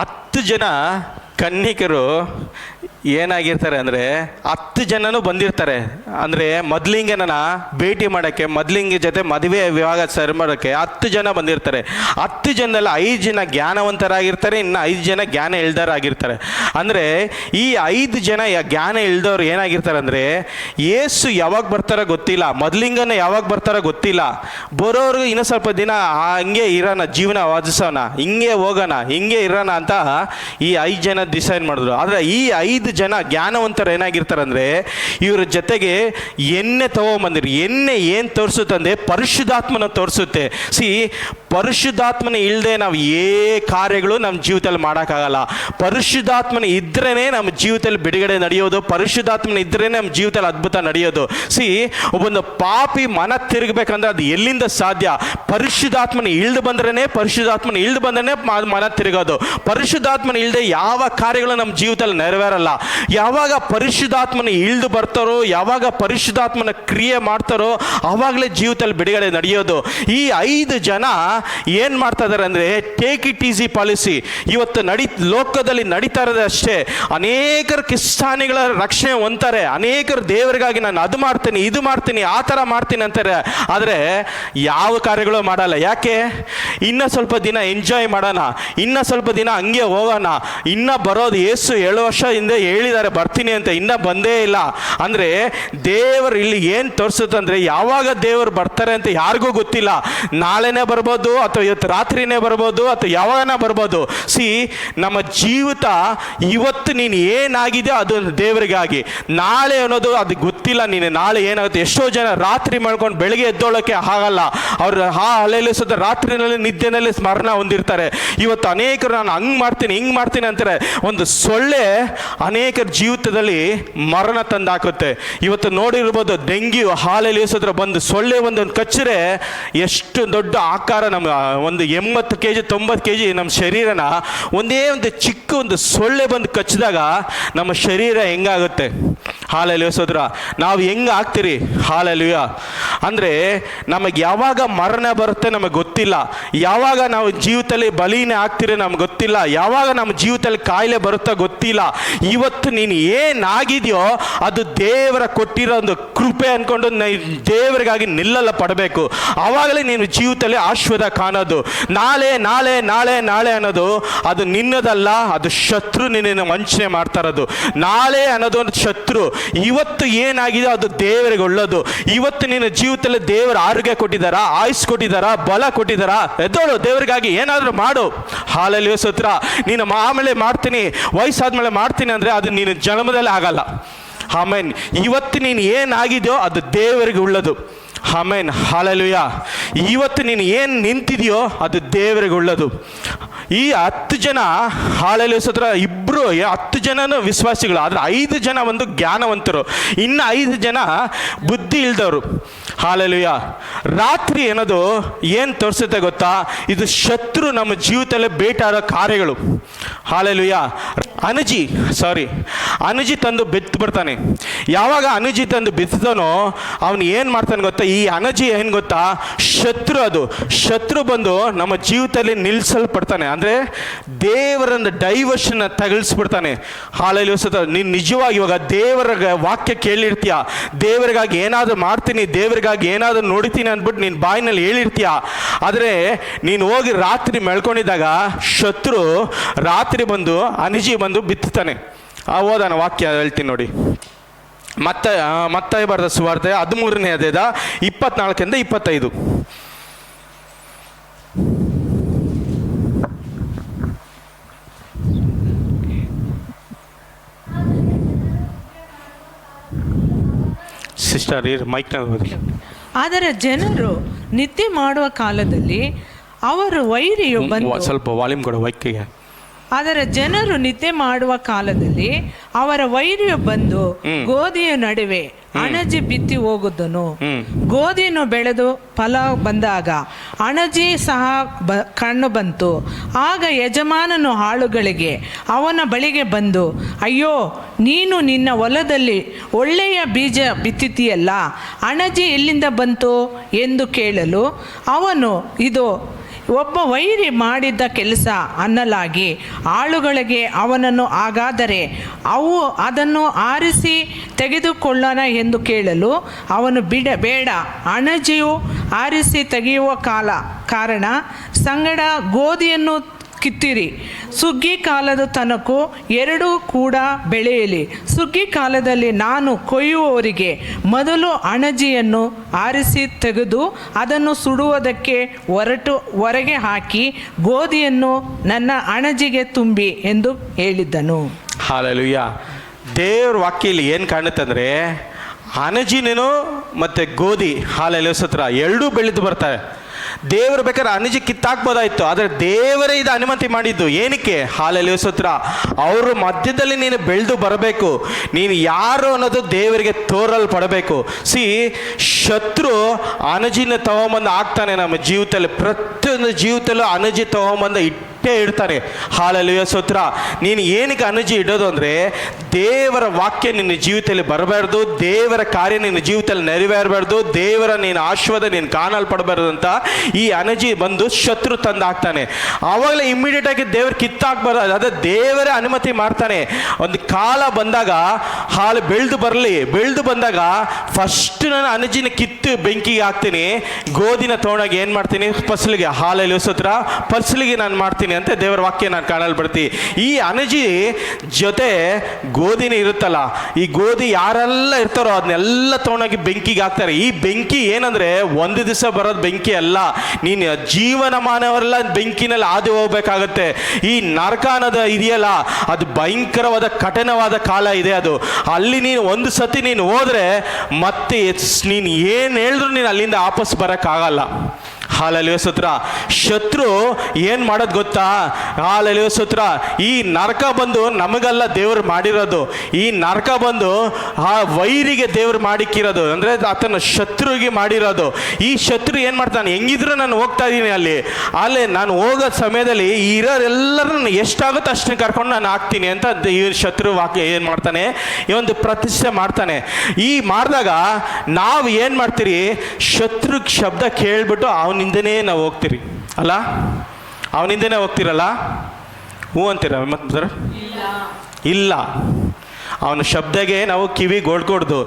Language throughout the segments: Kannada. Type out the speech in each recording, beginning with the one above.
ಹತ್ತು ಜನ ಕನ್ನಿಕರು ಏನಾಗಿರ್ತಾರೆ ಅಂದರೆ ಹತ್ತು ಜನನೂ ಬಂದಿರ್ತಾರೆ. ಅಂದರೆ ಮೊದಲಿಂಗನ ಭೇಟಿ ಮಾಡೋಕ್ಕೆ, ಮೊದಲಿಂಗ ಜೊತೆ ಮದುವೆ ವಿವಾಹ ಸರಿ ಮಾಡೋಕ್ಕೆ ಹತ್ತು ಜನ ಬಂದಿರ್ತಾರೆ. ಹತ್ತು ಜನದಲ್ಲಿ ಐದು ಜನ ಜ್ಞಾನವಂತರಾಗಿರ್ತಾರೆ, ಇನ್ನು ಐದು ಜನ ಜ್ಞಾನ ಇಳ್ದರಾಗಿರ್ತಾರೆ ಅಂದರೆ ಈ ಐದು ಜನ ಜ್ಞಾನ ಇಳ್ದವ್ರು ಏನಾಗಿರ್ತಾರೆ ಅಂದರೆ ಏಸು ಯಾವಾಗ ಬರ್ತಾರೋ ಗೊತ್ತಿಲ್ಲ, ಮೊದಲಿಂಗನ ಯಾವಾಗ ಬರ್ತಾರೋ ಗೊತ್ತಿಲ್ಲ. ಬರೋರ್ಗು ಇನ್ನೂ ಸ್ವಲ್ಪ ದಿನ ಹಂಗೆ ಇರೋಣ, ಜೀವನ ವಾದಿಸೋಣ, ಹಿಂಗೆ ಹೋಗೋಣ, ಹಿಂಗೆ ಇರೋಣ ಅಂತ ಈ ಐದು ಜನ ಡಿಸೈಡ್ ಮಾಡಿದ್ರು. ಆದರೆ ಈ ಐದು ಜನ ಜ್ಞಾನವಂತರು ಏನಾಗಿರ್ತಾರೆ ಅಂದರೆ ಇವ್ರ ಜೊತೆಗೆ ಎಣ್ಣೆ ತಗೊಂಬಂದಿರು. ಎಣ್ಣೆ ಏನು ತೋರಿಸುತ್ತಂದ್ರೆ ಪರಿಶುದ್ಧಾತ್ಮನ ತೋರಿಸುತ್ತೆ. ಸಿ ಪರಿಶುದ್ಧಾತ್ಮನ ಇಲ್ಲದೆ ನಾವು ಏ ಕಾರ್ಯಗಳು ನಮ್ಮ ಜೀವಿತದಲ್ಲಿ ಮಾಡೋಕ್ಕಾಗಲ್ಲ. ಪರಿಶುದ್ಧಾತ್ಮನ ಇದ್ರೇ ನಮ್ಮ ಜೀವಿತದಲ್ಲಿ ಬಿಡುಗಡೆ ನಡೆಯೋದು, ಪರಿಶುದ್ಧಾತ್ಮನ ಇದ್ರೇ ನಮ್ಮ ಜೀವಿತದಲ್ಲಿ ಅದ್ಭುತ ನಡೆಯೋದು. ಸಿ ಒಬ್ಬೊಂದು ಪಾಪಿ ಮನ ತಿರುಗಬೇಕಂದ್ರೆ ಅದು ಎಲ್ಲಿಂದ ಸಾಧ್ಯ? ಪರಿಶುದ್ಧಾತ್ಮನ ಇಳ್ದು ಬಂದ್ರೇ ಪರಿಶುದ್ಧಾತ್ಮನ ಇಳ್ದು ಬಂದ್ರೆ ಮನ ತಿರುಗೋದು. ಪರಿಶುದ್ಧಾತ್ಮನ ಇಲ್ಲದೆ ಯಾವ ಕಾರ್ಯಗಳು ನಮ್ಮ ಜೀವಿತದಲ್ಲಿ ನೆರವೇರಲ್ಲ. ಯಾವಾಗ ಪರಿಶುದ್ಧಾತ್ಮನ ಇಳ್ದು ಬರ್ತಾರೋ, ಯಾವಾಗ ಪರಿಶುದ್ಧಾತ್ಮನ ಕ್ರಿಯೆ ಮಾಡ್ತಾರೋ ಆವಾಗಲೇ ಜೀವಿತದಲ್ಲಿ ಬಿಡುಗಡೆ ನಡೆಯೋದು. ಈ ಐದು ಜನ ಏನು ಮಾಡ್ತಾ ಇದ್ದಾರೆ ಅಂದರೆ ಟೇಕ್ ಇಟ್ ಈಸಿ ಪಾಲಿಸಿ ಇವತ್ತು ನಡಿ, ಲೋಕದಲ್ಲಿ ನಡೀತಾ ಇರೋದೇ ಅಷ್ಟೇ. ಅನೇಕರು ಕಿಸ್ತಾನಿಗಳ ರಕ್ಷಣೆ ಹೊಂತಾರೆ ಅನೇಕರು ದೇವರಿಗಾಗಿ ನಾನು ಅದು ಮಾಡ್ತೀನಿ, ಇದು ಮಾಡ್ತೀನಿ, ಆ ಥರ ಮಾಡ್ತೀನಿ ಅಂತಾರೆ. ಆದರೆ, ಯಾವ ಕಾರ್ಯಗಳು ಮಾಡಲ್ಲ. ಯಾಕೆ? ಇನ್ನು ಸ್ವಲ್ಪ ದಿನ ಎಂಜಾಯ್ ಮಾಡೋಣ. ಇನ್ನು ಸ್ವಲ್ಪ ದಿನ ಹಂಗೆ ಹೋಗೋಣ. ಇನ್ನು ಬರೋದು ಏಸು ಏಳು ವರ್ಷ ಹಿಂದೆ ಹೇಳಿದ್ದಾರೆ, ಬರ್ತೀನಿ ಅಂತ. ಇನ್ನೂ ಬಂದೇ ಇಲ್ಲ. ಅಂದರೆ, ದೇವರು ಇಲ್ಲಿ ಏನು ತೋರಿಸುತ್ತಂದ್ರೆ ಯಾವಾಗ ದೇವರು ಬರ್ತಾರೆ ಅಂತ ಯಾರಿಗೂ ಗೊತ್ತಿಲ್ಲ. ನಾಳೆನೇ ಬರ್ಬೋದು ಅಥವಾ ಇವತ್ತು ರಾತ್ರಿನೇ ಬರ್ಬೋದು ಅಥವಾ ಯಾವಾಗನ ಬರ್ಬೋದು? ಸಿ ನಮ್ಮ ಜೀವಿತ ಇವತ್ತು ನೀನು ಏನಾಗಿದೆ ಅದು ದೇವರಿಗಾಗಿ. ನಾಳೆ ಅನ್ನೋದು ಅದು ಗೊತ್ತಿಲ್ಲ ನೀನು. ನಾಳೆ ಏನಾಗುತ್ತೆ? ಎಷ್ಟೋ ಜನ ರಾತ್ರಿ ಮಾಡ್ಕೊಂಡು ಬೆಳಗ್ಗೆ ಎದ್ದೋಳಕ್ಕೆ ಆಗಲ್ಲ ಅವರು ಹಾ ಅಲೆಯಲ್ಲಿ ಸುತ್ತ ರಾತ್ರಿನಲ್ಲಿ, ನಿದ್ದೆನಲ್ಲಿ ಸ್ಮರಣ ಹೊಂದಿರ್ತಾರೆ. ಇವತ್ತು ಅನೇಕರು ನಾನು ಹಂಗೆ ಮಾಡ್ತೀನಿ, ಹಿಂಗೆ ಮಾಡ್ತೀನಿ ಅಂತಾರೆ. ಒಂದು ಸೊಳ್ಳೆ ಅನೇಕರ ಜೀವಿತದಲ್ಲಿ ಮರಣ ತಂದಾಕುತ್ತೆ. ಇವತ್ತು ನೋಡಿರ್ಬೋದು, ಡೆಂಗ್ಯೂ ಎಸೋದ್ರ ಬಂದು ಸೊಳ್ಳೆ ಒಂದು ಕಚ್ಚರೆ ಎಷ್ಟು ದೊಡ್ಡ ಆಕಾರ ನಮ್ಮ ಒಂದು ಎಂಬತ್ತು ಕೆ ಜಿ ತೊಂಬತ್ತು ಕೆ ಜಿ ನಮ್ಮ ಶರೀರನ ಒಂದೇ ಒಂದು ಚಿಕ್ಕ ಒಂದು ಸೊಳ್ಳೆ ಬಂದು ಕಚ್ಚಿದಾಗ ನಮ್ಮ ಶರೀರ ಹೆಂಗಾಗುತ್ತೆ? ಹಾಲಲ್ಲಿ ಸೋದ್ರ, ನಾವು ಹೆಂಗೆ ಆಗ್ತೀರಿ? ಹಾಲಲ್ಲಿಯ ಅಂದರೆ ನಮಗೆ ಯಾವಾಗ ಮರಣ ಬರುತ್ತೆ ನಮಗೆ ಗೊತ್ತಿಲ್ಲ. ಯಾವಾಗ ನಾವು ಜೀವಿತದಲ್ಲಿ ಬಲಿನೇ ಆಗ್ತೀರಿ ನಮ್ಗೆ ಗೊತ್ತಿಲ್ಲ. ಯಾವಾಗ ನಮ್ಮ ಜೀವಿತದಲ್ಲಿ ಕಾಯಿಲೆ ಬರುತ್ತೋ ಗೊತ್ತಿಲ್ಲ. ಇವತ್ತು ನೀನು ಏನಾಗಿದೆಯೋ ಅದು ದೇವರ ಕೊಟ್ಟಿರೋ ಒಂದು ಕೃಪೆ ಅಂದ್ಕೊಂಡು ದೇವರಿಗಾಗಿ ನಿಲ್ಲಲ್ಲ ಪಡಬೇಕು. ಆವಾಗಲೇ ನೀನು ಜೀವಿತದಲ್ಲಿ ಆಶ್ವದ ಕಾಣೋದು. ನಾಳೆ ನಾಳೆ ನಾಳೆ ನಾಳೆ ಅನ್ನೋದು ಅದು ನಿನ್ನದಲ್ಲ, ಅದು ಶತ್ರು ನಿನ್ನ ವಂಚನೆ ಮಾಡ್ತಾ ಇರೋದು. ನಾಳೆ ಅನ್ನೋದು ಒಂದು ಶತ್ರು. ಇವತ್ತು ಏನಾಗಿದೆ ಅದು ದೇವರಿಗೆ ಒಳ್ಳೋದು. ಇವತ್ತು ನಿನ್ನ ಜೀವಿತದಲ್ಲಿ ದೇವರ ಆರೋಗ್ಯ ಕೊಟ್ಟಿದ್ದಾರಾ, ಆಯುಸ್ ಕೊಟ್ಟಿದ್ದಾರಾ, ಬಲ ಕೊಟ್ಟಿದ್ದಾರಾ? ಎದ್ದೋಳು, ದೇವರಿಗಾಗಿ ಏನಾದರೂ ಮಾಡು. ಹಾಲಲ್ಲಿ ಸತ್ರ, ನೀನು ಆಮೇಲೆ ಮಾಡ್ತೀನಿ, ವಯಸ್ಸಾದ್ಮೇಲೆ ಮಾಡ್ತೀನಿ ಅಂದರೆ ಅದು ನೀನು ಜನ್ಮದಲ್ಲಿ ಆಗಲ್ಲ. ಆಮೇನ್. ಇವತ್ತು ನೀನು ಏನಾಗಿದೆಯೋ ಅದು ದೇವರಿಗೆ ಉಳ್ಳದು. ಆಮೇನ್. ಹಾಲಲುಯ. ಇವತ್ತು ನೀನು ಏನು ನಿಂತಿದೆಯೋ ಅದು ದೇವರಿಗೆ ಉಳ್ಳದು. ಈ ಹತ್ತು ಜನ ಹಾಳಲು ಸತ್ರ ಇಬ್ಬರು ಹತ್ತು ಜನನೂ ವಿಶ್ವಾಸಿಗಳು. ಆದರೆ ಐದು ಜನ ಒಂದು ಜ್ಞಾನವಂತರು. ಇನ್ನು ಐದು ಜನ ಬುದ್ಧಿ ಇಲ್ದವರು. ಹಾಲಲುಯ. ರಾತ್ರಿ ಏನದು, ಏನು ತೋರಿಸುತ್ತೆ ಗೊತ್ತಾ? ಇದು ಶತ್ರು ನಮ್ಮ ಜೀವಿತದಲ್ಲಿ ಬೇಟಾಡೋ ಕಾರ್ಯಗಳು. ಹಾಲಲುಯ. ಅನುಜಿ ಸಾರಿ ಅನುಜಿ ತಂದು ಬಿತ್ತು ಬಿಡ್ತಾನೆ. ಯಾವಾಗ ಅನುಜಿ ತಂದು ಬಿತ್ತದನೋ, ಅವನು ಏನು ಮಾಡ್ತಾನೆ ಗೊತ್ತಾ? ಈ ಅನಜಿ ಏನು ಗೊತ್ತಾ? ಶತ್ರು ಅದು. ಶತ್ರು ಬಂದು ನಮ್ಮ ಜೀವಿತದಲ್ಲಿ ನಿಲ್ಲಿಸಲ್ಪಡ್ತಾನೆ ಅಂದರೆ ದೇವರನ್ನ ಡೈವರ್ಷನ್ ತಗಲಿಸ್ಬಿಡ್ತಾನೆ. ಹಾಲಲ್ಲಿ ಸತ ನೀನು ನಿಜವಾಗಿ ಇವಾಗ ದೇವರ ವಾಕ್ಯ ಕೇಳಿರ್ತೀಯ? ದೇವರಿಗಾಗಿ ಏನಾದರೂ ಮಾಡ್ತೀನಿ, ದೇವರಿಗಾಗಿ ಏನಾದರೂ ನೋಡ್ತೀನಿ ಅಂದ್ಬಿಟ್ಟು ನೀನು ಬಾಯಿನಲ್ಲಿ ಹೇಳಿರ್ತೀಯ? ಆದರೆ ನೀನು ಹೋಗಿ ರಾತ್ರಿ ಮೆಳ್ಕೊಂಡಿದ್ದಾಗ ಶತ್ರು ರಾತ್ರಿ ಬಂದು, ಅನಿಜಿ ಬಂದು ಬಿತ್ತುತ್ತಾನೆ. ಆ ಹೋದ ವಾಕ್ಯ ಹೇಳ್ತೀನಿ ನೋಡಿ. ಮತ್ತೆ ಮತ್ತೆ ಬರೆದ ಸುವಾರ್ತೆ ಹದಿಮೂರನೇ ಅದೇದ ಇಪ್ಪತ್ನಾಲ್ಕರಿಂದ ಇಪ್ಪತ್ತೈದು. ಸಿಸ್ಟರ್ ಇರ್ ಮೈಕ್ನ ಆದರೆ ಜನರು ನಿದ್ದೆ ಮಾಡುವ ಕಾಲದಲ್ಲಿ ಅವರು ವೈರಿಯು ಬಂದು ಸ್ವಲ್ಪ ವಾಲ್ಯೂಮ್ ಕೊಡು ವೈಕಿಗೆ ಆದರೆ ಜನರು ನಿದ್ದೆ ಮಾಡುವ ಕಾಲದಲ್ಲಿ ಅವರ ವೈರ್ಯ ಬಂದು ಗೋಧಿಯ ನಡುವೆ ಅಣಜಿ ಬಿತ್ತಿ ಹೋಗುದನು. ಗೋಧಿಯನ್ನು ಬೆಳೆದು ಫಲ ಬಂದಾಗ ಅಣಜಿ ಸಹ ಬ ಕಣ್ಣು ಬಂತು. ಆಗ ಯಜಮಾನನು ಹಾಳುಗಳಿಗೆ ಅವನ ಬಳಿಗೆ ಬಂದು ಅಯ್ಯೋ ನೀನು ನಿನ್ನ ಹೊಲದಲ್ಲಿ ಒಳ್ಳೆಯ ಬೀಜ ಬಿತ್ತಿತೀಯಲ್ಲ ಅಣಜಿ ಎಲ್ಲಿಂದ ಬಂತು? ಎಂದು ಕೇಳಲು ಅವನು ಇದು ಒಬ್ಬ ವೈರಿ ಮಾಡಿದ್ದ ಕೆಲಸ ಅನ್ನಲಾಗಿ ಆಳುಗಳಿಗೆ ಅವನನ್ನು ಹಾಗಾದರೆ ಅವು ಅದನ್ನು ಆರಿಸಿ ತೆಗೆದುಕೊಳ್ಳೋಣ ಎಂದು ಕೇಳಲು ಅವನು ಬಿಡ, ಬೇಡ. ಅಣಜಿಯು ಆರಿಸಿ ತೆಗೆಯುವ ಕಾಲ ಕಾರಣ ಸಂಗಡ ಗೋಧಿಯನ್ನು ಕಿತ್ತಿರಿ. ಸುಗ್ಗಿ ಕಾಲದ ತನಕ ಎರಡೂ ಕೂಡ ಬೆಳೆಯಲಿ. ಸುಗ್ಗಿ ಕಾಲದಲ್ಲಿ ನಾನು ಕೊಯ್ಯುವವರಿಗೆ ಮೊದಲು ಅಣಜಿಯನ್ನು ಆರಿಸಿ ತೆಗೆದು ಅದನ್ನು ಸುಡುವುದಕ್ಕೆ ಹೊರಟು ಹೊರಗೆ ಹಾಕಿ ಗೋಧಿಯನ್ನು ನನ್ನ ಅಣಜಿಗೆ ತುಂಬಿ ಎಂದು ಹೇಳಿದ್ದನು. ಹಾಲಲುಯ್ಯ. ದೇವ್ರ ವಾಕ್ಯಲ್ಲಿ ಏನು ಕಾಣುತ್ತಂದ್ರೆ, ಅಣಜಿನೇನು ಮತ್ತು ಗೋಧಿ ಹಾಲೆಲ್ಲ ಸತ್ರ ಎರಡೂ ಬೆಳೆದು ಬರ್ತಾರೆ ದೇವರು ಬೇಕಾದ್ರೆ ಅನಜಿ ಕಿತ್ತಾಕ್ಬೋದಾಯ್ತು, ಆದರೆ ದೇವರೇ ಇದು ಅನುಮತಿ ಮಾಡಿದ್ದು. ಏನಕ್ಕೆ? ಹಾಲಲ್ಲಿ ಸೂತ್ರ. ಅವ್ರ ಮಧ್ಯದಲ್ಲಿ ನೀನು ಬೆಳೆದು ಬರಬೇಕು. ನೀನು ಯಾರು ಅನ್ನೋದು ದೇವರಿಗೆ ತೋರಲ್ಪಡಬೇಕು. ಸಿ ಶತ್ರು ಅನಜಿನ ತಗೊಂಬಂದು ಆಗ್ತಾನೆ ನಮ್ಮ ಜೀವಿತದಲ್ಲಿ. ಪ್ರತಿಯೊಂದು ಜೀವಿತಲ್ಲೂ ಅನಜಿ ತಗೊಂಬಂದು ಇಟ್ಟೇ ಇಡ್ತಾನೆ ಹಾಲಲ್ಲಿಯೋ ಸೂತ್ರ. ನೀನು ಏನಕ್ಕೆ ಅನುಜಿ ಇಡೋದು ಅಂದರೆ, ದೇವರ ವಾಕ್ಯ ನಿನ್ನ ಜೀವಿತದಲ್ಲಿ ಬರಬಾರ್ದು, ದೇವರ ಕಾರ್ಯ ನಿನ್ನ ಜೀವಿತದಲ್ಲಿ ನೆರವೇರಬಾರ್ದು, ದೇವರ ನೀನು ಆಶೀರ್ವಾದ ನೀನು ಕಾಣಲ್ಪಡಬಾರ್ದು ಅಂತ ಈ ಅನಜಿ ಬಂದು ಶತ್ರು ತಂದು ಹಾಕ್ತಾನೆ. ಆವಾಗಲೇ ಇಮ್ಮಿಡಿಯೇಟ್ ಆಗಿ ದೇವ್ರ ಕಿತ್ತಾಕ್ಬಾರ್ದು ಅದೇ ದೇವರೇ ಅನುಮತಿ ಮಾಡ್ತಾನೆ. ಒಂದು ಕಾಲ ಬಂದಾಗ ಹಾಲು ಬೆಳೆದು ಬರಲಿ, ಬೆಳೆದು ಬಂದಾಗ ಫಸ್ಟ್ ನಾನು ಅನಜಿನ ಕಿತ್ತು ಬೆಂಕಿಗೆ ಹಾಕ್ತೀನಿ. ಗೋಧಿನ ತೊಗೊಂಡಾಗ ಏನು ಮಾಡ್ತೀನಿ? ಫಸಲಿಗೆ ಹಾಲಲ್ಲಿ ಸೂತ್ರ. ಫಸಲಿಗೆ ನಾನು ಮಾಡ್ತೀನಿ. ಅಂತ ದೇವರ ವಾಕ್ಯ ನಾನು ಕಾಣಲ್ ಬರ್ತಿ ಈ ಅನಜಿ ಜೊತೆ ಗೋಧಿನೇ ಇರುತ್ತಲ್ಲ, ಈ ಗೋಧಿ ಯಾರೆಲ್ಲ ಇರ್ತಾರೋ ಅದನ್ನೆಲ್ಲ ತೊಗೊಂಡೋಗಿ ಬೆಂಕಿಗೆ ಹಾಕ್ತಾರೆ. ಈ ಬೆಂಕಿ ಏನಂದ್ರೆ ಒಂದು ದಿವಸ ಬರೋದು ಬೆಂಕಿ ಅಲ್ಲ, ನೀನು ಜೀವನ ಮಾನವರೆಲ್ಲ ಬೆಂಕಿನಲ್ಲಿ ಹಾದು ಹೋಗ್ಬೇಕಾಗತ್ತೆ. ಈ ನರಕ ಅನ್ನೋದು ಇದೆಯಲ್ಲ, ಅದು ಭಯಂಕರವಾದ ಕಠಿಣವಾದ ಕಾಲ ಇದೆ ಅದು. ಅಲ್ಲಿ ನೀನು ಒಂದು ಸತಿ ನೀನು ಹೋದ್ರೆ ಮತ್ತೆ ನೀನು ಏನು ಹೇಳಿದ್ರು ನೀನು ಅಲ್ಲಿಂದ ವಾಪಸ್ ಬರೋಕ್ಕಾಗಲ್ಲ. ಹಾಲಲ್ಲಿ ಸೂತ್ರ. ಶತ್ರು ಏನು ಮಾಡೋದು ಗೊತ್ತಾ? ಹಾಲಲ್ಲಿ ಸೂತ್ರ, ಈ ನರಕ ಬಂದು ನಮಗಲ್ಲ ದೇವ್ರು ಮಾಡಿರೋದು. ಈ ನರಕ ಬಂದು ಆ ವೈರಿಗೆ ದೇವ್ರು ಮಾಡಿಕ್ಕಿರೋದು ಅಂದರೆ ಆತನ ಶತ್ರುಗೆ ಮಾಡಿರೋದು. ಈ ಶತ್ರು ಏನು ಮಾಡ್ತಾನೆ? ಹೆಂಗಿದ್ರು ನಾನು ಹೋಗ್ತಾ ಇದ್ದೀನಿ ಅಲ್ಲಿ. ಅಲ್ಲಿ ನಾನು ಹೋಗೋ ಸಮಯದಲ್ಲಿ ಇರೋರೆಲ್ಲರನ್ನು ಎಷ್ಟಾಗುತ್ತೋ ಅಷ್ಟನ್ನ ಕರ್ಕೊಂಡು ನಾನು ಹಾಕ್ತೀನಿ ಅಂತ ಈ ಶತ್ರು ವಾಕ್ಯ ಏನು ಮಾಡ್ತಾನೆ? ಈ ಒಂದು ಪ್ರತಿಷ್ಠೆ ಮಾಡ್ತಾನೆ. ಈ ಮಾಡಿದಾಗ ನಾವು ಏನು ಮಾಡ್ತೀರಿ? ಶತ್ರು ಶಬ್ದ ಕೇಳ್ಬಿಟ್ಟು ಅವನಿಂದನೇ ನಾವು ಹೋಗ್ತೀರಿ ಅಲ್ಲ? ಅವನಿಂದನೇ ಹೋಗ್ತಿರಲ್ಲ? ಹ್ಞೂ ಅಂತೀರ? ಮತ್ತೆ ಇಲ್ಲ. ಅವನ ಶಬ್ದಗೆ ನಾವು ಕಿವಿ ಕೊಡ್ದು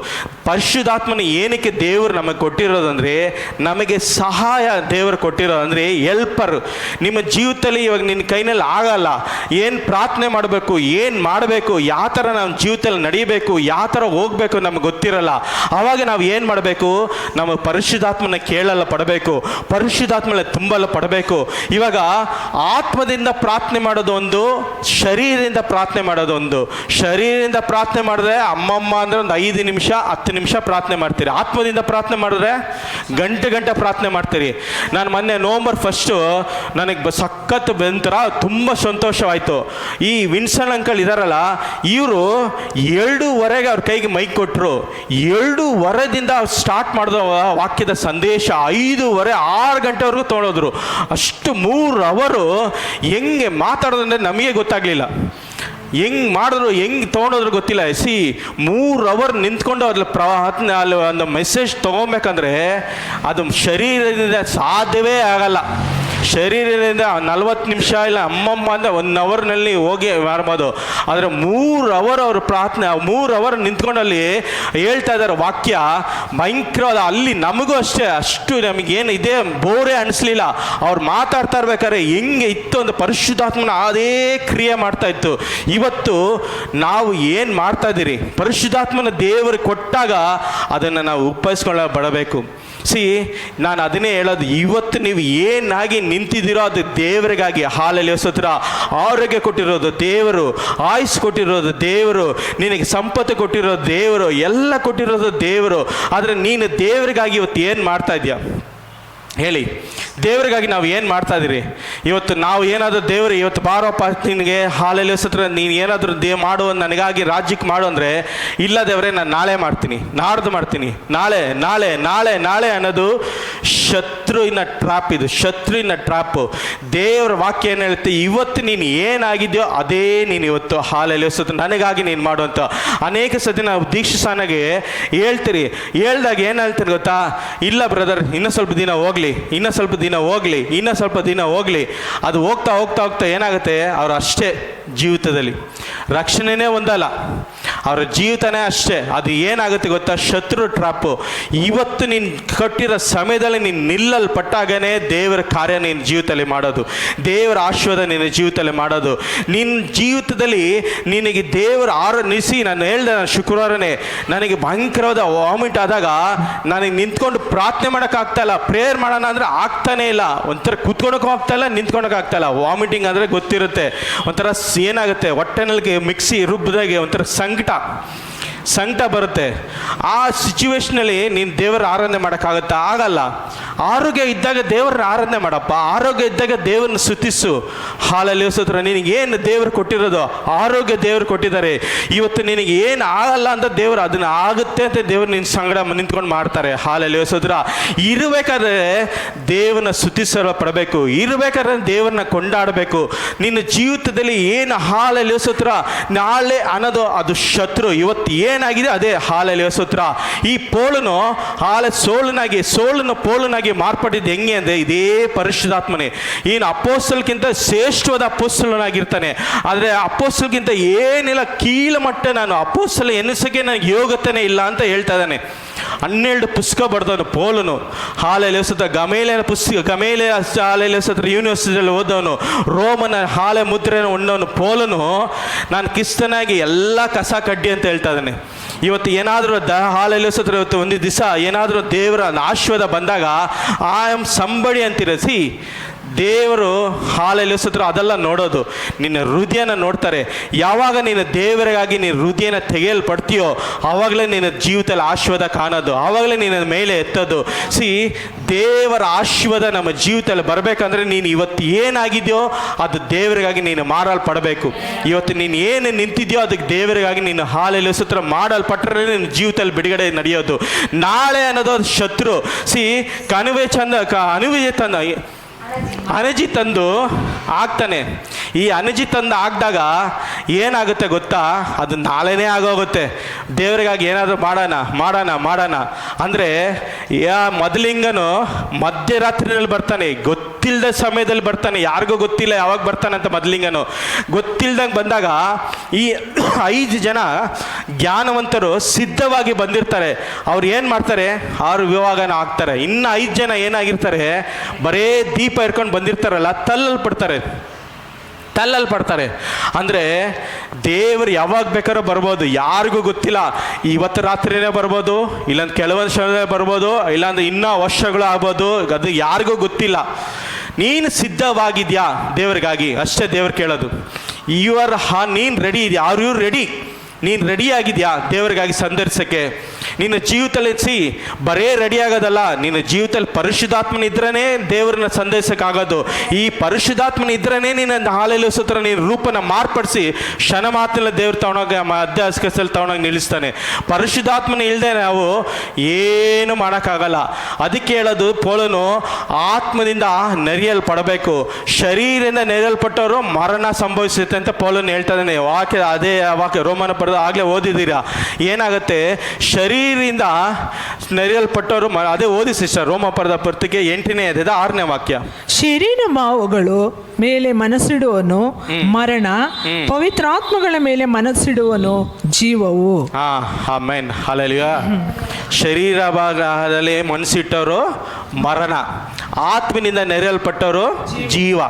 ಪರಿಶುದ್ಧಾತ್ಮನ ಏನಕ್ಕೆ ದೇವರು ನಮಗೆ ಕೊಟ್ಟಿರೋದಂದ್ರೆ ನಮಗೆ ಸಹಾಯ ದೇವರು ಕೊಟ್ಟಿರೋದು ಅಂದರೆ ಎಲ್ಪರ್ ನಿಮ್ಮ ಜೀವಿತದಲ್ಲಿ ಇವಾಗ ನಿನ್ನ ಕೈನಲ್ಲಿ ಆಗಲ್ಲ. ಏನು ಪ್ರಾರ್ಥನೆ ಮಾಡಬೇಕು, ಏನು ಮಾಡಬೇಕು, ಯಾವ ಥರ ನಮ್ಮ ಜೀವಿತದಲ್ಲಿ ನಡೀಬೇಕು, ಯಾವ ಥರ ಹೋಗಬೇಕು ನಮಗೆ ಗೊತ್ತಿರಲ್ಲ. ಆವಾಗ ನಾವು ಏನು ಮಾಡಬೇಕು? ನಮ್ಮ ಪರಿಶುದ್ಧಾತ್ಮನ ಕೇಳಲ್ಲ ಪಡಬೇಕು. ಪರಿಶುದ್ಧಾತ್ಮನ ತುಂಬಲ್ಲ ಪಡಬೇಕು. ಇವಾಗ ಆತ್ಮದಿಂದ ಪ್ರಾರ್ಥನೆ ಮಾಡೋದು ಒಂದು ಶರೀರದಿಂದ ಪ್ರಾರ್ಥನೆ ಮಾಡೋದು ಒಂದು ಶರೀರದಿಂದ ಪ್ರಾರ್ಥನೆ ಮಾಡಿದ್ರೆ ಅಮ್ಮಮ್ಮ ಅಂದ್ರೆ ಒಂದು ಐದು ನಿಮಿಷ, ಹತ್ತು ನಿಮಿಷ ಪ್ರಾರ್ಥನೆ ಮಾಡ್ತೀರಿ. ಆತ್ಮದಿಂದ ಪ್ರಾರ್ಥನೆ ಮಾಡಿದ್ರೆ ಗಂಟೆ ಗಂಟೆ ಪ್ರಾರ್ಥನೆ ಮಾಡ್ತೀರಿ. ನಾನು ಮೊನ್ನೆ ನವಂಬರ್ ಫಸ್ಟು ನನಗೆ ಸಖತ್ ಬಂತರ ತುಂಬ ಸಂತೋಷವಾಯಿತು. ಈ ವಿನ್ಸನ್ ಅಂಕಲ್ ಇದಾರಲ್ಲ, ಇವರು ಎರಡೂವರೆಗೆ ಅವ್ರ ಕೈಗೆ ಮೈಕ್ ಕೊಟ್ಟರು ಎರಡೂವರೆದಿಂದ ಸ್ಟಾರ್ಟ್ ಮಾಡಿದ ವಾಕ್ಯದ ಸಂದೇಶ ಐದೂವರೆ, ಆರು ಗಂಟೆವರೆಗೂ ತೊಗೊಳೋದ್ರು ಅಷ್ಟು ಮೂರು ಅವರು ಹೆಂಗೆ ಮಾತಾಡೋದಂದ್ರೆ ನಮಗೆ ಗೊತ್ತಾಗಲಿಲ್ಲ. ಹೆಂಗ್ ಮಾಡಿದ್ರು, ಹೆಂಗ್ ತೊಗೊಂಡೋದ್ರು ಗೊತ್ತಿಲ್ಲ. ಸಿ, ಮೂರು ಅವರ್ ನಿಂತ್ಕೊಂಡು ಅದ್ರ ಪ್ರವಾಹ ಅಲ್ಲಿ ಒಂದು ಮೆಸೇಜ್ ತಗೊಬೇಕಂದ್ರೆ ಅದು ಶರೀರದಿಂದ ಸಾಧ್ಯವೇ ಆಗಲ್ಲ. ಶರೀರದಿಂದ ನಲ್ವತ್ತು ನಿಮಿಷ ಇಲ್ಲ, ಅಮ್ಮಮ್ಮ ಅಂದರೆ ಒನ್ ಅವರ್ನಲ್ಲಿ ಹೋಗಿ ಮಾಡ್ಬೋದು. ಆದರೆ ಮೂರು ಅವರ್ ಅವ್ರ ಪ್ರಾರ್ಥನೆ, ಮೂರು ಅವರ್ ನಿಂತ್ಕೊಂಡಲ್ಲಿ ಹೇಳ್ತಾ ಇದ್ದಾರೆ ವಾಕ್ಯ. ಭಯಂಕರವಾದ, ಅಲ್ಲಿ ನಮಗೂ ಅಷ್ಟೇ, ಅಷ್ಟು ನಮಗೇನು ಇದೇ ಬೋರೇ ಅನಿಸ್ಲಿಲ್ಲ. ಅವ್ರು ಮಾತಾಡ್ತಾ ಇರ್ಬೇಕಾದ್ರೆ ಹೆಂಗೆ ಇತ್ತು ಒಂದು ಪರಿಶುದ್ಧಾತ್ಮನ ಅದೇ ಕ್ರಿಯೆ ಮಾಡ್ತಾ ಇತ್ತು. ಇವತ್ತು ನಾವು ಏನು ಮಾಡ್ತಾ ಇದ್ದೀರಿ? ಪರಿಶುದ್ಧಾತ್ಮನ ದೇವರು ಕೊಟ್ಟಾಗ ಅದನ್ನು ನಾವು ಉಪಯೋಗಿಸ್ಕೊಳ್ಳ ಬಡಬೇಕು ಸಿ ನಾನು ಅದನ್ನೇ ಹೇಳೋದು, ಇವತ್ತು ನೀವು ಏನಾಗಿ ನಿಂತಿದ್ದೀರೋ ಅದು ದೇವರಿಗಾಗಿ ಹಾಲಲ್ಲಿ ಹೊಸತ್ರ ಆರೋಗ್ಯ ಕೊಟ್ಟಿರೋದು ದೇವರು, ಆಯುಸ್ ಕೊಟ್ಟಿರೋದು ದೇವರು, ನಿನಗೆ ಸಂಪತ್ತು ಕೊಟ್ಟಿರೋದು ದೇವರು, ಎಲ್ಲ ಕೊಟ್ಟಿರೋದು ದೇವರು. ಆದರೆ ನೀನು ದೇವರಿಗಾಗಿ ಇವತ್ತು ಏನು ಮಾಡ್ತಾ ಇದೆಯಾ? ಹೇಳಿ, ದೇವರಿಗಾಗಿ ನಾವು ಏನು ಮಾಡ್ತಾ ಇದ್ದೀರಿ ಇವತ್ತು ನಾವು ಏನಾದರೂ ದೇವರು, ಇವತ್ತು ಬಾರಪ್ಪ ನಿನಗೆ ಹಾಲಲ್ಲಿ ಸತ್ರ ನೀನು ಏನಾದರೂ ದೇ ಮಾಡು ನನಗಾಗಿ ರಾಜ್ಯಕ್ಕೆ ಮಾಡು ಅಂದರೆ, ಇಲ್ಲ ದೇವರೇ, ನಾನು ನಾಳೆ ಮಾಡ್ತೀನಿ, ನಾಡ್ದು ಮಾಡ್ತೀನಿ, ನಾಳೆ ನಾಳೆ ನಾಳೆ ನಾಳೆ ಅನ್ನೋದು ಶತ್ರು ಶತ್ರುವಿನ ಟ್ರಾಪ್ ಇದು, ಶತ್ರುವಿನ ಟ್ರಾಪು. ದೇವರ ವಾಕ್ಯ ಏನು ಹೇಳುತ್ತೆ, ಇವತ್ತು ನೀನು ಏನಾಗಿದೆಯೋ ಅದೇ ನೀನು ಇವತ್ತು ಹಾಲಲ್ಲಿ ಹೊಸತ್ರ ನನಗಾಗಿ ನೀನು ಮಾಡುವಂಥ ಅನೇಕ ಸತಿ ನಾವು ದೀಕ್ಷಿಸಾನಾಗೆ ಹೇಳ್ತೀರಿ. ಹೇಳ್ದಾಗ ಏನು ಹೇಳ್ತೀರಿ ಗೊತ್ತಾ? ಇಲ್ಲ ಬ್ರದರ್, ಇನ್ನೂ ಸ್ವಲ್ಪ ದಿನ ಹೋಗ್ಲಿ. ಇನ್ನೂ ಸ್ವಲ್ಪ ದಿನ ಹೋಗ್ಲಿ, ಇನ್ನೂ ಸ್ವಲ್ಪ ದಿನ ಹೋಗ್ಲಿ. ಅದು ಹೋಗ್ತಾ ಹೋಗ್ತಾ ಹೋಗ್ತಾ ಏನಾಗುತ್ತೆ? ಅವರು ಅಷ್ಟೇ ಜೀವಿತದಲ್ಲಿ. ರಕ್ಷಣೆನೇ ಒಂದಲ್ಲ. ಅವರ ಜೀವಿತನೇ ಅಷ್ಟೇ. ಅದು ಏನಾಗುತ್ತೆ ಗೊತ್ತಾ? ಶತ್ರು ಟ್ರಾಪು. ಇವತ್ತು ನೀನು ಕಟ್ಟಿರೋ ಸಮಯದಲ್ಲಿ ನೀನು ನಿಲ್ಲಲ್ಪಟ್ಟಾಗನೇ ದೇವರ ಕಾರ್ಯ ನಿನ್ನ ಜೀವಿತದಲ್ಲಿ ಮಾಡೋದು. ದೇವರ ಆಶೀರ್ವಾದ ನಿನ್ನ ಜೀವಿತದಲ್ಲಿ ಮಾಡೋದು. ನಿನ್ನ ಜೀವಿತದಲ್ಲಿ ನಿನಗೆ ದೇವರ ಆರನಿಸಿ ನಾನು ಹೇಳ್ದೆ ನಾನು ಶುಕ್ರವಾರನೇ, ನನಗೆ ಭಯಂಕರವಾದ ವಾಮಿಟ್ ಆದಾಗ ನನಗೆ ನಿಂತ್ಕೊಂಡು ಪ್ರಾರ್ಥನೆ ಮಾಡೋಕ್ಕಾಗ್ತಾ ಇಲ್ಲ. ಪ್ರೇಯರ್ ಮಾಡೋಣ ಅಂದರೆ ಆಗ್ತಾನೇ ಇಲ್ಲ. ಒಂಥರ ಕೂತ್ಕೊಳಕ್ಕೂ ಆಗ್ತಾ ಇಲ್ಲ, ನಿಂತ್ಕೊಳಕ್ಕೆ ಇಲ್ಲ. ವಾಮಿಟಿಂಗ್ ಅಂದರೆ ಗೊತ್ತಿರುತ್ತೆ. ಒಂಥರ ಏನಾಗುತ್ತೆ? ಹೊಟ್ಟೆನಲ್ಲಿ ಮಿಕ್ಸಿ ರುಬ್ಬದಾಗೆ ಒಂಥರ ಸಂಕಟ ಸಂಕಟ. ಬರುತ್ತೆ. ಆ ಸಿಚುವೇಶ್ನಲ್ಲಿ ನೀನು ದೇವರ ಆರಾಧನೆ ಮಾಡೋಕ್ಕಾಗತ್ತಾ? ಆಗಲ್ಲ. ಆರೋಗ್ಯ ಇದ್ದಾಗ ದೇವರನ್ನ ಆರಾಧನೆ ಮಾಡಪ್ಪ. ಆರೋಗ್ಯ ಇದ್ದಾಗ ದೇವರನ್ನ ಸ್ತುತಿಸು. ಹಾಲಲ್ಲಿ ಹೊಸತ್ರ ನಿನಗೆ ಏನು ದೇವರು ಕೊಟ್ಟಿರೋದು? ಆರೋಗ್ಯ ದೇವರು ಕೊಟ್ಟಿದ್ದಾರೆ. ಇವತ್ತು ನಿನಗೆ ಏನು ಆಗಲ್ಲ ಅಂತ ದೇವರು ಅದನ್ನು ಆಗುತ್ತೆ ಅಂತ ದೇವರು ನಿನ್ನ ಸಂಗಡ ನಿಂತ್ಕೊಂಡು ಮಾಡ್ತಾರೆ. ಹಾಲಲ್ಲಿ ಹೊಸದ್ರ ಇರಬೇಕಾದ್ರೆ ದೇವನ ಸ್ತುತಿಸಲ ಪಡಬೇಕು. ಇರಬೇಕಾದ್ರೆ ದೇವರನ್ನ ಕೊಂಡಾಡಬೇಕು. ನಿನ್ನ ಜೀವಿತದಲ್ಲಿ ಏನು ಹಾಲಲ್ಲಿ ಹೊಸತ್ರ ನಾಳೆ ಅನ್ನೋದು ಅದು ಶತ್ರು. ಇವತ್ತು ಏನಾಗಿದೆ? ಅದೇ ಹಾಲಲ್ಲಿ ಹೊಸತ್ರ ಈ ಪೋಳನು ಹಾಲ ಸೋಳನಾಗಿ ಸೋಳನ್ನು ಪೋಳನಾಗಿ ಮಾರ್ಪಟ್ಟಿದ್ದು ಹೆಂಗೆ ಅಂದರೆ ಇದೇ ಪರಿಶುದ್ಧಾತ್ಮನೇ. ಏನು ಅಪ್ಪೋಸ್ಟಲ್ಗಿಂತ ಶ್ರೇಷ್ಠವಾದ ಅಪ್ಪೋಸ್ತಲನಾಗಿರ್ತಾನೆ ಆದರೆ ಅಪ್ಪೋಸ್ಟಲ್ಗಿಂತ ಏನಿಲ್ಲ, ಕೀಳ ಮಟ್ಟ ನಾನು ಅಪ್ಪೋಸ್ತಲ ಎನಿಸಕ್ಕೆ ನನಗೆ ಯೋಗ್ಯತೆನೇ ಇಲ್ಲ ಅಂತ ಹೇಳ್ತಾ ಇದ್ದಾನೆ. ಹನ್ನೆರಡು ಪುಸ್ತಕ ಬರೆದವನು ಪೋಲನು. ಹಾಲೆಲೆ ಹೊಸತ ಗಮೇಲಿನ ಪುಸ್ತಕ ಗಮೇಲೆ ಹಾಲೆಲೆ ಹೊಸತ್ರ ಯೂನಿವರ್ಸಿಟಿಯಲ್ಲಿ ಓದವನು. ರೋಮನ ಹಾಲೆ ಮುದ್ರೆಯನ್ನು ಉಣ್ಣವನು ಪೋಲನು. ನಾನು ಕಿಸ್ತನಾಗಿ ಎಲ್ಲ ಕಸ ಕಡ್ಡಿ ಅಂತ ಹೇಳ್ತಾ ಇದ್ದಾನೆ. ಇವತ್ತು ಏನಾದರೂ ದ ಹಾಲೆಲೆ ಹೊಸತ್ರ ಇವತ್ತು ಒಂದು ದಿವಸ ಏನಾದರೂ ದೇವರ ಆಶೀರ್ವಾದ ಬಂದಾಗ ಆ ಎಂ ಸಂಬಡಿ ಅಂತೀರ ಸಿ ದೇವರು, ಹಾಲಲ್ಲಿ ಸುತ್ತರೂ ಅದೆಲ್ಲ ನೋಡೋದು. ನಿನ್ನ ಹೃದಯನ ನೋಡ್ತಾರೆ. ಯಾವಾಗ ನೀನು ದೇವರಿಗಾಗಿ ನೀನು ಹೃದಯನ ತೆಗೆಯಲ್ಪಡ್ತೀಯೋ ಆವಾಗಲೇ ನಿನ್ನ ಜೀವಿತದಲ್ಲಿ ಆಶೀರ್ವಾದ ಕಾಣೋದು. ಆವಾಗಲೇ ನಿನ್ನ ಮೇಲೆ ಎತ್ತೋದು. ಸಿ ದೇವರ ಆಶೀರ್ವಾದ ನಮ್ಮ ಜೀವಿತದಲ್ಲಿ ಬರಬೇಕಂದ್ರೆ ನೀನು ಇವತ್ತು ಏನಾಗಿದೆಯೋ, ಅದು ದೇವರಿಗಾಗಿ ನೀನು ಮಾರಲ್ಪಡಬೇಕು. ಇವತ್ತು ನೀನು ಏನು ನಿಂತಿದೆಯೋ, ಅದಕ್ಕೆ ದೇವರಿಗಾಗಿ ನೀನು ಹಾಲಲ್ಲಿ ಸುತ್ರ ಮಾಡಲ್ಪಟ್ಟರೆ ನಿನ್ನ ಜೀವಿತದಲ್ಲಿ ಬಿಡುಗಡೆ ನಡೆಯೋದು. ನಾಳೆ ಅನ್ನೋದು ಶತ್ರು. ಸಿ ಕಣಿವೆ ಚಂದ, ಕ ಅನುವೆ ತಂದ ಅನಜಿ ತಂದು ಆಗ್ತಾನೆ. ಈ ಅನಜಿ ತಂದು ಆಗ್ದಾಗ ಏನಾಗುತ್ತೆ ಗೊತ್ತಾ? ಅದು ನಾಳೆನೇ ಆಗೋಗುತ್ತೆ. ದೇವರಿಗಾಗಿ ಏನಾದರೂ ಮಾಡೋಣ ಮಾಡೋಣ ಮಾಡೋಣ. ಅಂದರೆ, ಯಾ ಮೊದಲಿಂಗನು ಮಧ್ಯರಾತ್ರಿನಲ್ಲಿ ಬರ್ತಾನೆ. ಗೊತ್ತಿಲ್ಲದ ಸಮಯದಲ್ಲಿ ಬರ್ತಾನೆ. ಯಾರಿಗೂ ಗೊತ್ತಿಲ್ಲ ಯಾವಾಗ ಬರ್ತಾನೆ ಅಂತ ಮೊದಲಿಂಗನು. ಗೊತ್ತಿಲ್ದಂಗೆ ಬಂದಾಗ ಈ ಐದು ಜನ ಜ್ಞಾನವಂತರು ಸಿದ್ಧವಾಗಿ ಬಂದಿರ್ತಾರೆ. ಅವ್ರು ಏನು ಮಾಡ್ತಾರೆ? ಆರು ವಿವಾಹನ ಆಗ್ತಾರೆ ಇನ್ನು ಐದು ಜನ ಏನಾಗಿರ್ತಾರೆ? ಬರೇ ದೀಪ ಇರ್ಕೊಂಡು ಬಂದಿರ್ತಾರಲ್ಲ ತಲ್ಲಲ್ಪಡ್ತಾರೆ ತಲ್ಲಲ್ಲಿ ಪಡ್ತಾರೆ ಅಂದರೆ ದೇವರು ಯಾವಾಗ ಬೇಕಾದ್ರೂ ಬರ್ಬೋದು, ಯಾರಿಗೂ ಗೊತ್ತಿಲ್ಲ, ಇವತ್ತು ರಾತ್ರಿನೇ ಬರ್ಬೋದು ಇಲ್ಲಾಂದ್ರೆ ಕೆಲವೊಂದು ಸಮಯ ಬರ್ಬೋದು, ಇಲ್ಲಾಂದ್ರೆ ಇನ್ನೂ ವರ್ಷಗಳು ಆಗ್ಬೋದು, ಅದು ಯಾರಿಗೂ ಗೊತ್ತಿಲ್ಲ. ನೀನು ಸಿದ್ಧವಾಗಿದ್ಯಾ ದೇವರಿಗಾಗಿ? ಅಷ್ಟೇ ದೇವ್ರು ಕೇಳೋದು. ಇವರ್ ಹಾ, ನೀನು ರೆಡಿ ಇದೆಯಾ? ಯಾರು ಯು ರೆಡಿ ನೀನು ರೆಡಿ ಆಗಿದೆಯಾ ದೇವರಿಗಾಗಿ ಸಂದರ್ಶಕ್ಕೆ ನಿನ್ನ ಜೀವಿತದಲ್ಲಿ ಸಿ, ಬರೇ ರೆಡಿ ಆಗೋದಲ್ಲ. ನಿನ್ನ ಜೀವಿತದಲ್ಲಿ ಪರಿಶುದ್ಧಾತ್ಮನ ಇದ್ರೇ ದೇವರನ್ನ ಸಂದೇಶಕ್ಕಾಗೋದು. ಈ ಪರಿಶುದ್ಧಾತ್ಮನ ಇದ್ರೇ ನಿನ್ನ ಹಾಲೆಲ್ಲ ಸುತ್ರ ನೀನು ರೂಪನ ಮಾರ್ಪಡಿಸಿ ಕ್ಷಣ ಮಾತಿನ ದೇವ್ರ ತಗೊಂಡೋಗಿ ಅಧ್ಯಾಸ್ಕಸಲ್ಲಿ ತಗೊಂಡೋಗಿ ನಿಲ್ಲಿಸ್ತಾನೆ. ಪರಿಶುದ್ಧಾತ್ಮನ ಇಲ್ಲದೆ ನಾವು ಏನು ಮಾಡೋಕ್ಕಾಗಲ್ಲ. ಅದಕ್ಕೆ ಹೇಳೋದು ಪೋಲನು ಆತ್ಮದಿಂದ ನೆರೆಯಲ್ಪಡಬೇಕು. ಶರೀರದಿಂದ ನೆರೆಯಲ್ಪಟ್ಟವರು ಮರಣ ಸಂಭವಿಸುತ್ತೆ ಅಂತ ಪೋಲನ್ ಹೇಳ್ತಾ ಇದ್ದಾನೆ ವಾಕ್ಯ ಅದೇ ವಾಕ್ಯ ರೋಮನ ಪಡೆದು ಆಗಲೇ ಓದಿದ್ದೀರಾ? ಏನಾಗುತ್ತೆ? ಶರೀರದಿಂದ ನೆರೆಯಲ್ಪಟ್ಟವರು ಅದೇ ಓದಿ ಸಿಸ್ಟರ್ ರೋಮಪರದ ಪರ್ತಿಗೆ ಎಂಟನೇ ಅದೇ ಆರನೇ ವಾಕ್ಯ. ಶರೀರ ಮಾವುಗಳು ಮೇಲೆ ಮನಸ್ಸಿಡುವನು ಮರಣ ಪವಿತ್ರಾತ್ಮಗಳ ಮೇಲೆ ಮನಸ್ಸಿಡುವನು ಜೀವವು. ಹಾ ಆಮೇನ್ ಹಾಲೆಲುಯ ಶರೀರ ಭಾಗದಲ್ಲಿ ಮನಸ್ಸಿಟ್ಟವರು ಮರಣ ಆತ್ಮನಿಂದ ನೆರೆಯಲ್ಪಟ್ಟವರು ಜೀವ.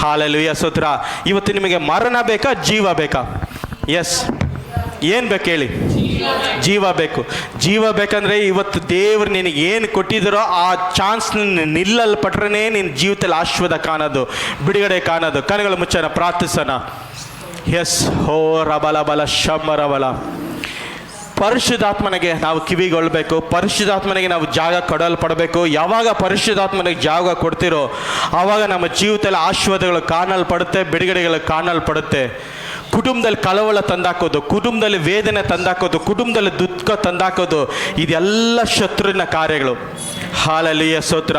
ಹಾಲೆಲುಯ ಸೂತ್ರ. ಇವತ್ತು ನಿಮಗೆ ಮರಣ ಬೇಕಾ ಜೀವ ಬೇಕಾ? ಎಸ್ ಏನು ಬೇಕು ಹೇಳಿ? ಜೀವ ಬೇಕು. ಜೀವ ಬೇಕಂದ್ರೆ ಇವತ್ತು ದೇವ್ರು ನಿನಗೆ ಏನು ಕೊಟ್ಟಿದ್ರೋ ಆ ಚಾನ್ಸ್ ನಿಲ್ಲಲ್ಪಟ್ರೆ ನಿನ್ನ ಜೀವಿತದಲ್ಲಿ ಆಶ್ವದ ಕಾಣೋದು, ಬಿಡುಗಡೆ ಕಾಣೋದು. ಕಣಗಳ ಮುಚ್ಚನ ಪ್ರಾರ್ಥಿಸೋಣ. ಎಸ್ ಹೋ ರಬಲ ಬಲ ಶಮರಬಲ ಬಲ ಪರಿಶುದ್ಧಾತ್ಮನಿಗೆ ನಾವು ಕಿವಿಗೊಳ್ಬೇಕು ಪರಿಶುದ್ಧಾತ್ಮನಿಗೆ ನಾವು ಜಾಗ ಕೊಡಲ್ಪಡಬೇಕು. ಯಾವಾಗ ಪರಿಶುದ್ಧಾತ್ಮನಿಗೆ ಜಾಗ ಕೊಡ್ತಿರೋ ಆವಾಗ ನಮ್ಮ ಜೀವಿತದಲ್ಲಿ ಆಶ್ವಾದಗಳು ಕಾಣಲ್ಪಡುತ್ತೆ, ಬಿಡುಗಡೆಗಳು ಕಾಣಲ್ಪಡುತ್ತೆ. ಕುಟುಂಬದಲ್ಲಿ ಕಳವಳ ತಂದಾಕೋದು, ಕುಟುಂಬದಲ್ಲಿ ವೇದನೆ ತಂದಾಕೋದು, ಕುಟುಂಬದಲ್ಲಿ ದುಃಖ ತಂದಾಕೋದು, ಇದೆಲ್ಲ ಶತ್ರುವಿನ ಕಾರ್ಯಗಳು. ಹಾಲಲ್ಲಿಯ ಸೋತ್ರ.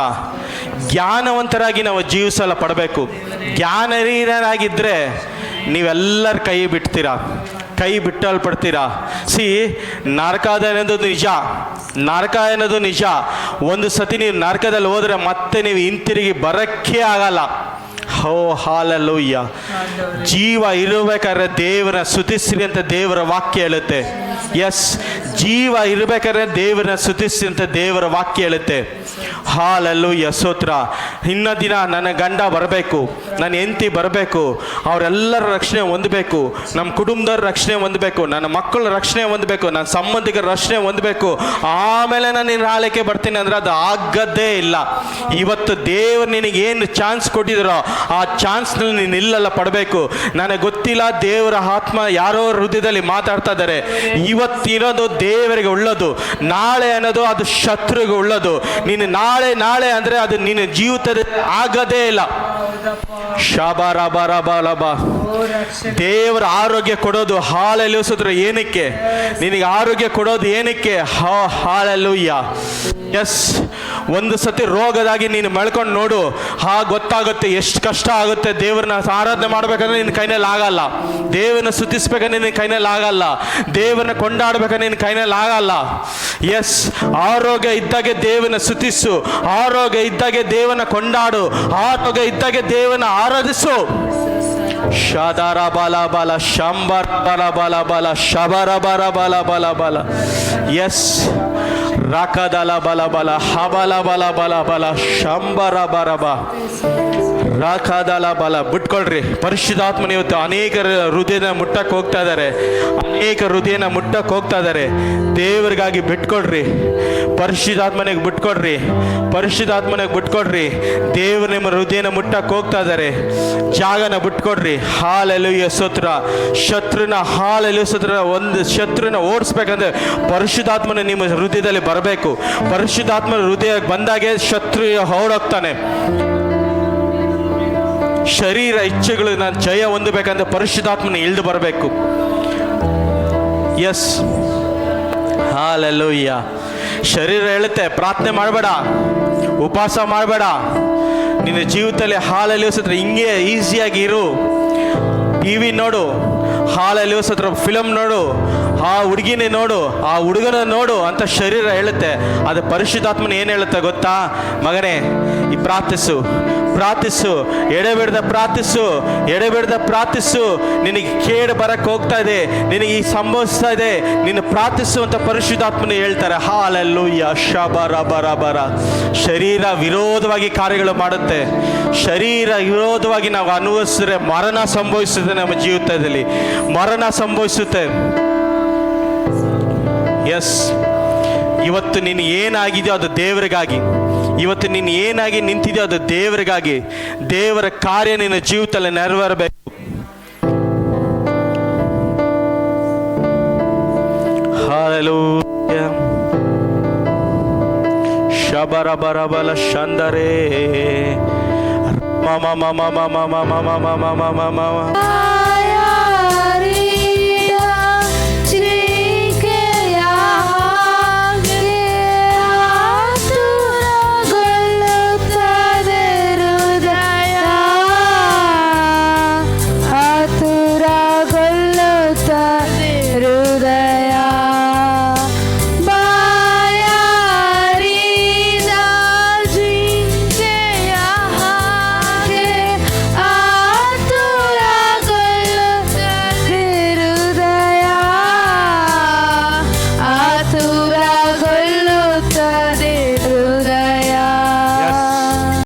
ಜ್ಞಾನವಂತರಾಗಿ ನಾವು ಜೀವಿಸಲ ಪಡಬೇಕು. ಜ್ಞಾನಹೀನರಾಗಿದ್ದರೆ ನೀವೆಲ್ಲರ ಕೈ ಬಿಡ್ತೀರಾ ಕೈ ಬಿಟ್ಟಲ್ಪಡ್ತೀರಾ? ಸಿ ನರಕದ ಅನ್ನೋದು ನಿಜ. ನರಕ ಅನ್ನೋದು ನಿಜ. ಒಂದು ಸತಿ ನೀವು ನರಕದಲ್ಲಿ ಹೋದರೆ ಮತ್ತೆ ನೀವು ಹಿಂತಿರುಗಿ ಬರೋಕ್ಕೆ ಆಗಲ್ಲ. ಹೋ ಹಾಲಲ್ಲೂಯ್ಯ. ಜೀವ ಇರಬೇಕಾದ್ರೆ ದೇವರ ಸುತಿಸ್ರಿ ಅಂತ ದೇವರ ವಾಕ್ಯ ಹೇಳುತ್ತೆ. ಎಸ್ ಜೀವ ಇರಬೇಕಾದ್ರೆ ದೇವರನ್ನ ಸುತಿಸಿ ಅಂತ ದೇವರ ವಾಕ್ಯ ಹೇಳುತ್ತೆ. ಹಾಲಲ್ಲು ಯಸೋತ್ರ ಇನ್ನ ದಿನ ನನ್ನ ಗಂಡ ಬರಬೇಕು, ನನ್ನ ಹೆಂಡತಿ ಬರಬೇಕು, ಅವರೆಲ್ಲರ ರಕ್ಷಣೆ ಹೊಂದಬೇಕು, ನಮ್ಮ ಕುಟುಂಬದವ್ರ ರಕ್ಷಣೆ ಹೊಂದಬೇಕು, ನನ್ನ ಮಕ್ಕಳ ರಕ್ಷಣೆ ಹೊಂದಬೇಕು, ನನ್ನ ಸಂಬಂಧಿಕರ ರಕ್ಷಣೆ ಹೊಂದಬೇಕು. ಆಮೇಲೆ ನಾನು ನಿನ್ನ ಆಳಕ್ಕೆ ಬರ್ತೀನಿ ಅಂದ್ರೆ ಅದು ಆಗದ್ದೇ ಇಲ್ಲ. ಇವತ್ತು ದೇವರು ನಿನಗೆ ಏನು ಚಾನ್ಸ್ ಕೊಟ್ಟಿದ್ರೋ ಆ ಚಾನ್ಸ್ನಲ್ಲಿ ನೀನು ಇಲ್ಲೆಲ್ಲ ಪಡಬೇಕು. ನನಗೆ ಗೊತ್ತಿಲ್ಲ ದೇವರ ಆತ್ಮ ಯಾರೋ ಹೃದಯದಲ್ಲಿ ಮಾತಾಡ್ತಾ ಇದ್ದಾರೆ. ಇವತ್ತಿರೋದು ದೇವರಿಗೆ ಉಳ್ಳದು. ನಾಳೆ ಅನ್ನೋದು ಅದು ಶತ್ರುಗೆ ಉಳ್ಳದು. ನೀನು ನಾಳೆ ನಾಳೆ ಅಂದರೆ ಅದು ನಿನ್ನ ಜೀವಿತದ ಆಗದೇ ಇಲ್ಲ. ಶಬ, ರಬ ರಬ, ಲಬ. ದೇವರ ಆರೋಗ್ಯ ಕೊಡೋದು ಹಾಲೆಲ್ಲ ಏನಕ್ಕೆ? ನಿನಗೆ ಆರೋಗ್ಯ ಕೊಡೋದು ಏನಕ್ಕೆ? ಹಾ, ಹಾಲೆಲ್ಲೂಯ್ಯ. ಎಸ್ ಒಂದು ಸತಿ ರೋಗದಾಗಿ ನೀನು ಮಳ್ಕೊಂಡು ನೋಡು. ಹಾ, ಗೊತ್ತಾಗುತ್ತೆ ಎಷ್ಟು ಕಷ್ಟ ಆಗುತ್ತೆ. ದೇವ್ರನ್ನ ಆರಾಧನೆ ಮಾಡ್ಬೇಕಂದ್ರೆ ನಿನ್ನ ಕೈನಲ್ಲಿ ಆಗಲ್ಲ. ದೇವರನ್ನ ಸುತ್ತಿಸ್ಬೇಕಂದ್ರೆ ನಿನ್ನ ಕೈನಲ್ಲಿ ಆಗಲ್ಲ. ದೇವರನ್ನ ಕೊಂಡಾಡ್ಬೇಕಂದ್ರೆ ನಿನ್ನ ಕೈನಲ್ಲಿ ಆಗಲ್ಲ ಎಸ್ ಆರೋಗ್ಯ ಇದ್ದಾಗೆ ದೇವನ ಸುತಿಸು ಆರೋಗ್ಯ ಇದ್ದಾಗೆ ದೇವನ ಕೊಂಡಾಡು. ಆರೋಗ್ಯ ಇದ್ದಾಗೆ ದೇವನ ಆರಾಧಿಸು. ಶದರ ಬಲ ಬಲ ಶಂಬರ ಬಲ ಬಲ ಬಲ ಶಬರ ಬರ ಬಲ ಬಲ ಬಲ ಎಸ್ ರಕದಲ ಬಲ ಬಲ ಹಬಲ ಬಲ ಬಲ ಬಲ ಶಂಬರ ಬರ ಬ ಬಾಲ ಬಿಟ್ಕೊಳ್ರಿ. ಪರಿಶುದ್ಧಾತ್ಮನ ಇವತ್ತು ಅನೇಕ ಹೃದಯನ ಮುಟ್ಟಕ್ಕೆ ಹೋಗ್ತಾ ಇದ್ದಾರೆ. ಅನೇಕ ಹೃದಯನ ಮುಟ್ಟಕ್ಕೆ ಹೋಗ್ತಾ ಇದ್ದಾರೆ. ದೇವರಿಗಾಗಿ ಬಿಟ್ಕೊಡ್ರಿ ಪರಿಶುದ್ಧಾತ್ಮನಿಗೆ ಬಿಟ್ಕೊಡ್ರಿ ಪರಿಶುದ್ಧಾತ್ಮನಿಗೆ ಬಿಟ್ಕೊಡ್ರಿ ದೇವರು ನಿಮ್ಮ ಹೃದಯನ ಮುಟ್ಟಕ್ಕೆ ಹೋಗ್ತಾ ಇದ್ದಾರೆ. ಜಾಗನ ಬಿಟ್ಕೊಡ್ರಿ. ಹಾಲೆಲು ಸೂತ್ರ. ಶತ್ರುನ ಹಾಲೆಲು ಸತ್ರ ಒಂದು ಶತ್ರುನ ಓಡಿಸ್ಬೇಕಂದ್ರೆ ಪರಿಶುದ್ಧಾತ್ಮನ ನಿಮ್ಮ ಹೃದಯದಲ್ಲಿ ಬರಬೇಕು. ಪರಿಶುದ್ಧಾತ್ಮನ ಹೃದಯಕ್ಕೆ ಬಂದಾಗೆ ಶತ್ರು ಹೊರಡೋಗ್ತಾನೆ ಶರೀರ ಇಚ್ಛೆಗಳು ನಾನು ಜಯ ಹೊಂದಬೇಕಂದ್ರೆ ಪರಿಶುದ್ಧಾತ್ಮನ ಇಳಿದು ಬರಬೇಕು. ಎಸ್ ಹಾಲೆಲ್ಲೋಯ್ಯ ಶರೀರ ಹೇಳುತ್ತೆ ಪ್ರಾರ್ಥನೆ ಮಾಡಬೇಡ, ಉಪವಾಸ ಮಾಡಬೇಡ. ನಿನ್ನ ಜೀವಿತದಲ್ಲಿ ಹಾಲಲ್ಲಿ ಸತ್ರ ಹಿಂಗೆ ಈಸಿಯಾಗಿ ಇರು ಟಿ ವಿ ನೋಡು ಹಾಲಲ್ಲಿ ಸತ್ರ ಫಿಲಮ್ ನೋಡು, ಆ ಹುಡುಗಿನೇ ನೋಡು, ಆ ಹುಡುಗನ ನೋಡು ಅಂತ ಶರೀರ ಹೇಳುತ್ತೆ ಅದು ಪರಿಶುದ್ಧಾತ್ಮನ ಏನು ಹೇಳುತ್ತೆ ಗೊತ್ತಾ? ಮಗನೇ, ಈ ಪ್ರಾರ್ಥಿಸು. ಪ್ರಾರ್ಥಿಸು, ಎಡೆಬಿಡದ ಪ್ರಾರ್ಥಿಸು ಎಡೆಬಿಡದ ಪ್ರಾರ್ಥಿಸು. ನಿನಗೆ ಕೇಡು ಬರಕ್ಕೆ ಹೋಗ್ತಾ ಇದೆ, ನಿನಗೆ ಈ ಸಂಭವಿಸ್ತಾ ಇದೆ. ನೀನು ಪ್ರಾರ್ಥಿಸು ಅಂತ ಪರಿಶುದ್ಧಾತ್ಮನ ಹೇಳ್ತಾರೆ ಹಾಲಲ್ಲು ಯಶ ಬರ ಬರ. ಬರ ಶರೀರ ವಿರೋಧವಾಗಿ ಕಾರ್ಯಗಳು ಮಾಡುತ್ತೆ. ಶರೀರ ವಿರೋಧವಾಗಿ ನಾವು ಅನುಭವಿಸಿದ್ರೆ ಮರಣ ಸಂಭವಿಸುತ್ತೆ ನಮ್ಮ ಜೀವಿತದಲ್ಲಿ. ಮರಣ ಸಂಭವಿಸುತ್ತೆ. ಎಸ್ ಇವತ್ತು ನೀನು ಏನಾಗಿದೆಯೋ ಅದು ದೇವರಿಗಾಗಿ. ಇವತ್ತು ನೀನು ಏನಾಗಿ ನಿಂತಿದೆಯೋ ಅದು ದೇವರಿಗಾಗಿ ದೇವರ ಕಾರ್ಯ ನಿನ್ನ ಜೀವಿತದಲ್ಲಿ ನೆರವೇರಬೇಕು ಶಬರ ಬರ ಬಲ ಶಂದರೇ ಮಮ ಮಮ ಮಮ ಮಮ ಮಮ ಮಮ ಮಮ ಮಮ